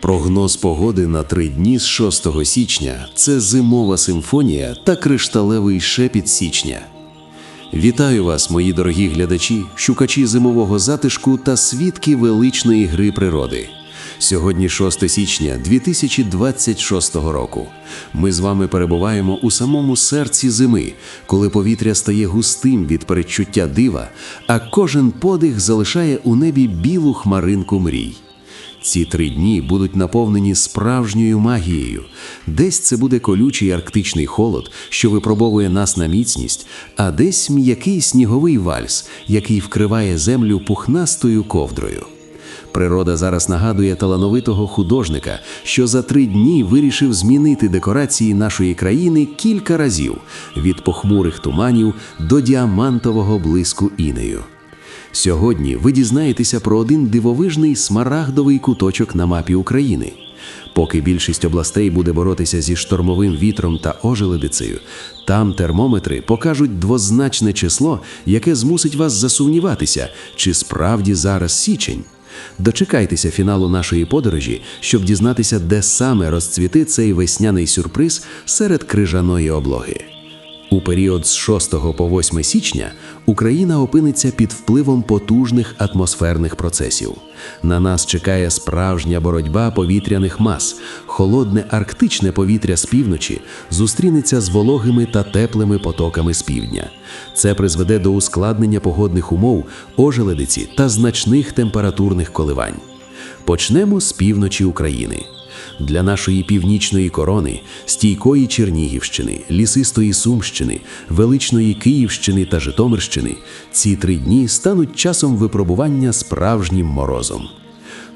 Прогноз погоди на три дні з 6 січня це зимова симфонія та кришталевий шепіт січня. Вітаю вас, мої дорогі глядачі, шукачі зимового затишку та свідки величної гри природи. Сьогодні 6 січня 2026 року. Ми з вами перебуваємо у самому серці зими, коли повітря стає густим від передчуття дива, а кожен подих залишає у небі білу хмаринку мрій. Ці три дні будуть наповнені справжньою магією. Десь це буде колючий арктичний холод, що випробовує нас на міцність, а десь м'який сніговий вальс, який вкриває землю пухнастою ковдрою. Природа зараз нагадує талановитого художника, що за три дні вирішив змінити декорації нашої країни кілька разів від похмурих туманів до діамантового блиску інею. Сьогодні ви дізнаєтеся про один дивовижний смарагдовий куточок на мапі України. Поки більшість областей буде боротися зі штормовим вітром та ожеледицею, там термометри покажуть двозначне число, яке змусить вас засумніватися, чи справді зараз січень. Дочекайтеся фіналу нашої подорожі, щоб дізнатися, де саме розцвіти цей весняний сюрприз серед крижаної облоги. У період з 6 по 8 січня Україна опиниться під впливом потужних атмосферних процесів. На нас чекає справжня боротьба повітряних мас. Холодне арктичне повітря з півночі зустрінеться з вологими та теплими потоками з півдня. Це призведе до ускладнення погодних умов, ожеледиці та значних температурних коливань. Почнемо з півночі України. Для нашої північної корони, стійкої Чернігівщини, лісистої Сумщини, величної Київщини та Житомирщини ці три дні стануть часом випробування справжнім морозом.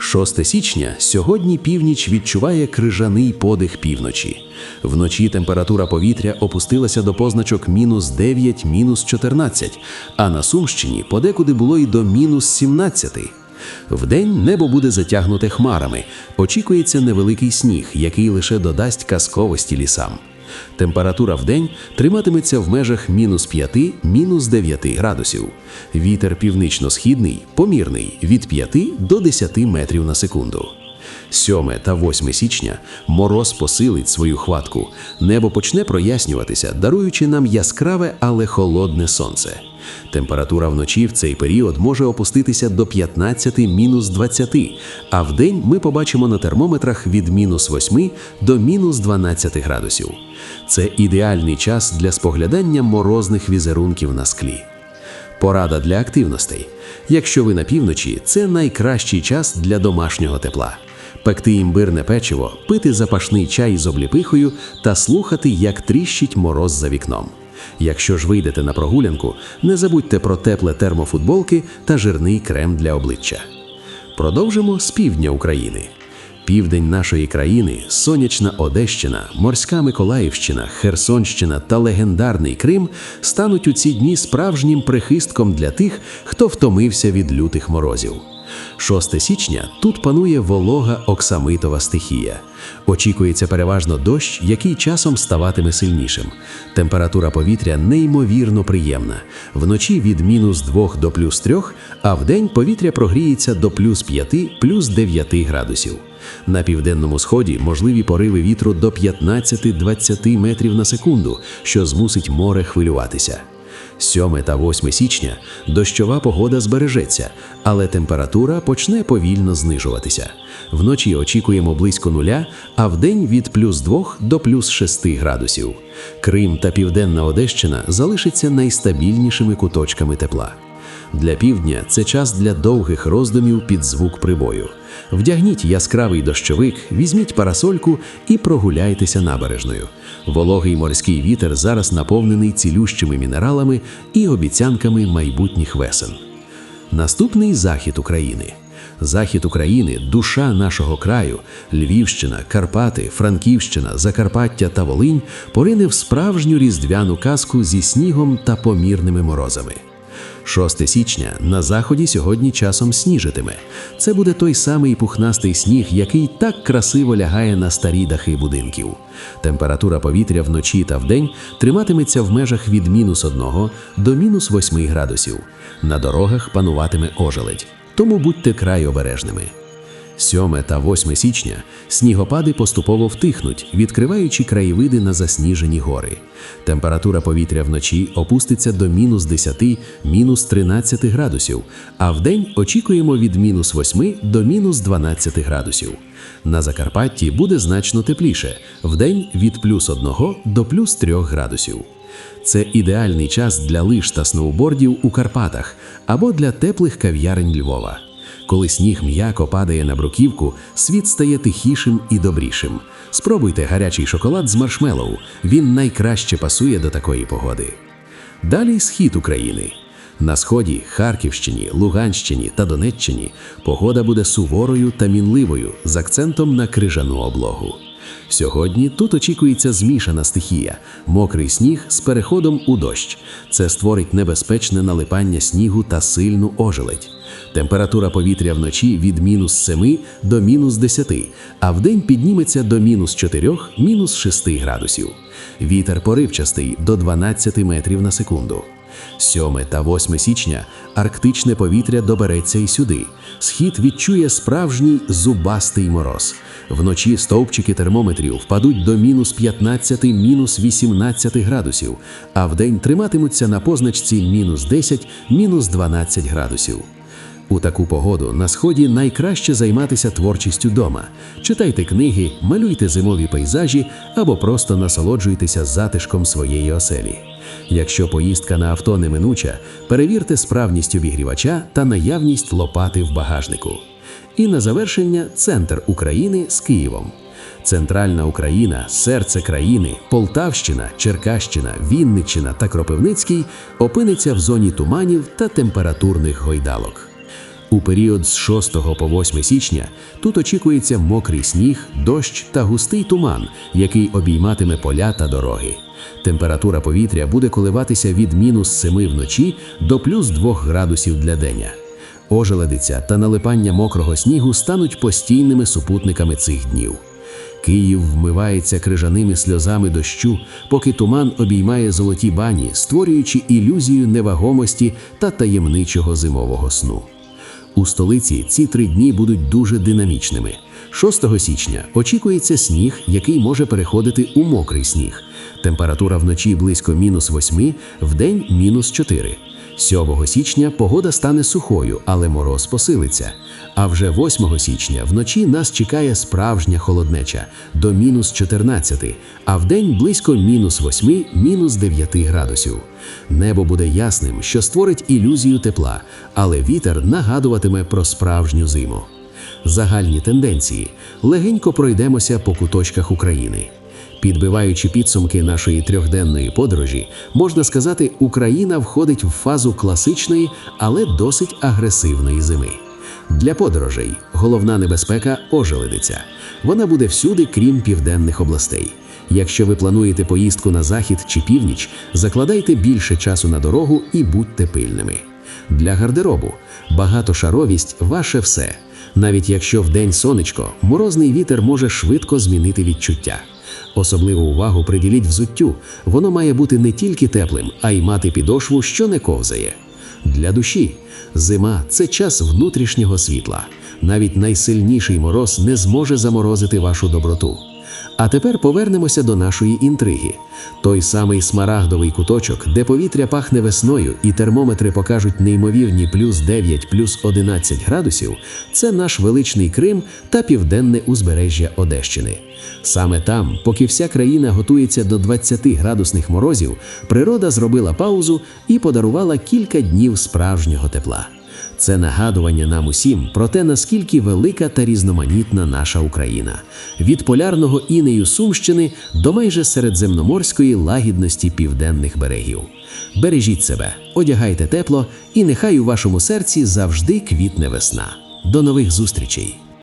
6 січня сьогодні північ відчуває крижаний подих півночі. Вночі температура повітря опустилася до позначок мінус 9, мінус 14, а на Сумщині подекуди було й до мінус 17. Вдень небо буде затягнуте хмарами. Очікується невеликий сніг, який лише додасть казковості лісам. Температура вдень триматиметься в межах мінус 5, мінус 9 градусів. Вітер північно-східний, помірний від 5 до 10 метрів на секунду. 7 та 8 січня мороз посилить свою хватку. Небо почне прояснюватися, даруючи нам яскраве, але холодне сонце. Температура вночі в цей період може опуститися до 15 мінус 20, а вдень ми побачимо на термометрах від мінус 8 до мінус 12 градусів. Це ідеальний час для споглядання морозних візерунків на склі. Порада для активностей. Якщо ви на півночі, це найкращий час для домашнього тепла. Пекти імбирне печиво, пити запашний чай з обліпихою та слухати, як тріщить мороз за вікном. Якщо ж вийдете на прогулянку, не забудьте про тепле термофутболки та жирний крем для обличчя. Продовжимо з півдня України. Південь нашої країни, сонячна Одещина, морська Миколаївщина, Херсонщина та легендарний Крим стануть у ці дні справжнім прихистком для тих, хто втомився від лютих морозів. 6 січня тут панує волога оксамитова стихія. Очікується переважно дощ, який часом ставатиме сильнішим. Температура повітря неймовірно приємна. Вночі від мінус 2 до плюс 3, а вдень повітря прогріється до плюс 5, плюс 9 градусів. На південному сході можливі пориви вітру до 15-20 метрів на секунду, що змусить море хвилюватися. 7 та 8 січня дощова погода збережеться, але температура почне повільно знижуватися. Вночі очікуємо близько нуля, а вдень від плюс 2 до плюс 6 градусів. Крим та Південна Одещина залишаться найстабільнішими куточками тепла. Для півдня це час для довгих роздумів під звук прибою. Вдягніть яскравий дощовик, візьміть парасольку і прогуляйтеся набережною. Вологий морський вітер зараз наповнений цілющими мінералами і обіцянками майбутніх весен. Наступний захід України. Захід України душа нашого краю, Львівщина, Карпати, Франківщина, Закарпаття та Волинь порине в справжню різдвяну казку зі снігом та помірними морозами. 6 січня на заході сьогодні часом сніжитиме. Це буде той самий пухнастий сніг, який так красиво лягає на старі дахи будинків. Температура повітря вночі та вдень триматиметься в межах від мінус 1 до мінус 8 градусів. На дорогах пануватиме ожеледь, тому будьте край обережними. 7 та 8 січня снігопади поступово втихнуть, відкриваючи краєвиди на засніжені гори. Температура повітря вночі опуститься до мінус 10, мінус 13 градусів, а вдень очікуємо від мінус 8 до мінус 12 градусів. На Закарпатті буде значно тепліше, вдень від плюс 1 до плюс 3 градусів. Це ідеальний час для лиж та сноубордів у Карпатах або для теплих кав'ярень Львова. Коли сніг м'яко падає на бруківку, світ стає тихішим і добрішим. Спробуйте гарячий шоколад з маршмеллоу. Він найкраще пасує до такої погоди. Далі схід України. На сході, Харківщині, Луганщині та Донеччині погода буде суворою та мінливою з акцентом на крижану облогу. Сьогодні тут очікується змішана стихія, мокрий сніг з переходом у дощ. Це створить небезпечне налипання снігу та сильну ожеледь. Температура повітря вночі від мінус 7 до мінус 10, а вдень підніметься до мінус 4, мінус 6 градусів. Вітер поривчастий до 12 метрів на секунду. 7 та 8 січня арктичне повітря добереться і сюди. Схід відчує справжній зубастий мороз. Вночі стовпчики термометрів впадуть до мінус 15, мінус 18 градусів, а вдень триматимуться на позначці мінус 10, мінус 12 градусів. У таку погоду на сході найкраще займатися творчістю дома. Читайте книги, малюйте зимові пейзажі або просто насолоджуйтеся затишком своєї оселі. Якщо поїздка на авто неминуча, перевірте справність обігрівача та наявність лопати в багажнику. І на завершення центр України з Києвом. Центральна Україна, серце країни, Полтавщина, Черкащина, Вінниччина та Кропивницький опиниться в зоні туманів та температурних гойдалок. У період з 6 по 8 січня тут очікується мокрий сніг, дощ та густий туман, який обійматиме поля та дороги. Температура повітря буде коливатися від мінус 7 вночі до плюс 2 градусів для деня. Ожеледиця та налипання мокрого снігу стануть постійними супутниками цих днів. Київ вмивається крижаними сльозами дощу, поки туман обіймає золоті бані, створюючи ілюзію невагомості та таємничого зимового сну. У столиці ці три дні будуть дуже динамічними. 6 січня очікується сніг, який може переходити у мокрий сніг. Температура вночі близько мінус 8, вдень мінус 4. 7 січня погода стане сухою, але мороз посилиться. А вже 8 січня вночі нас чекає справжня холоднеча до мінус 14, а вдень близько мінус 8, мінус 9 градусів. Небо буде ясним, що створить ілюзію тепла, але вітер нагадуватиме про справжню зиму. Загальні тенденції легенько пройдемося по куточках України. Підбиваючи підсумки нашої трьохденної подорожі, можна сказати, Україна входить в фазу класичної, але досить агресивної зими. Для подорожей головна небезпека ожеледиця. Вона буде всюди, крім південних областей. Якщо ви плануєте поїздку на захід чи північ, закладайте більше часу на дорогу і будьте пильними. Для гардеробу багатошаровість ваше все. Навіть якщо вдень сонечко, морозний вітер може швидко змінити відчуття. Особливу увагу приділіть взуттю. Воно має бути не тільки теплим, а й мати підошву, що не ковзає. Для душі зима це час внутрішнього світла. Навіть найсильніший мороз не зможе заморозити вашу доброту. А тепер повернемося до нашої інтриги. Той самий смарагдовий куточок, де повітря пахне весною і термометри покажуть неймовірні плюс 9, плюс 11 градусів, це наш величний Крим та південне узбережжя Одещини. Саме там, поки вся країна готується до 20 градусних морозів, природа зробила паузу і подарувала кілька днів справжнього тепла. Це нагадування нам усім про те, наскільки велика та різноманітна наша Україна від полярного інею Сумщини до майже середземноморської лагідності південних берегів. Бережіть себе, одягайте тепло, і нехай у вашому серці завжди квітне весна. До нових зустрічей!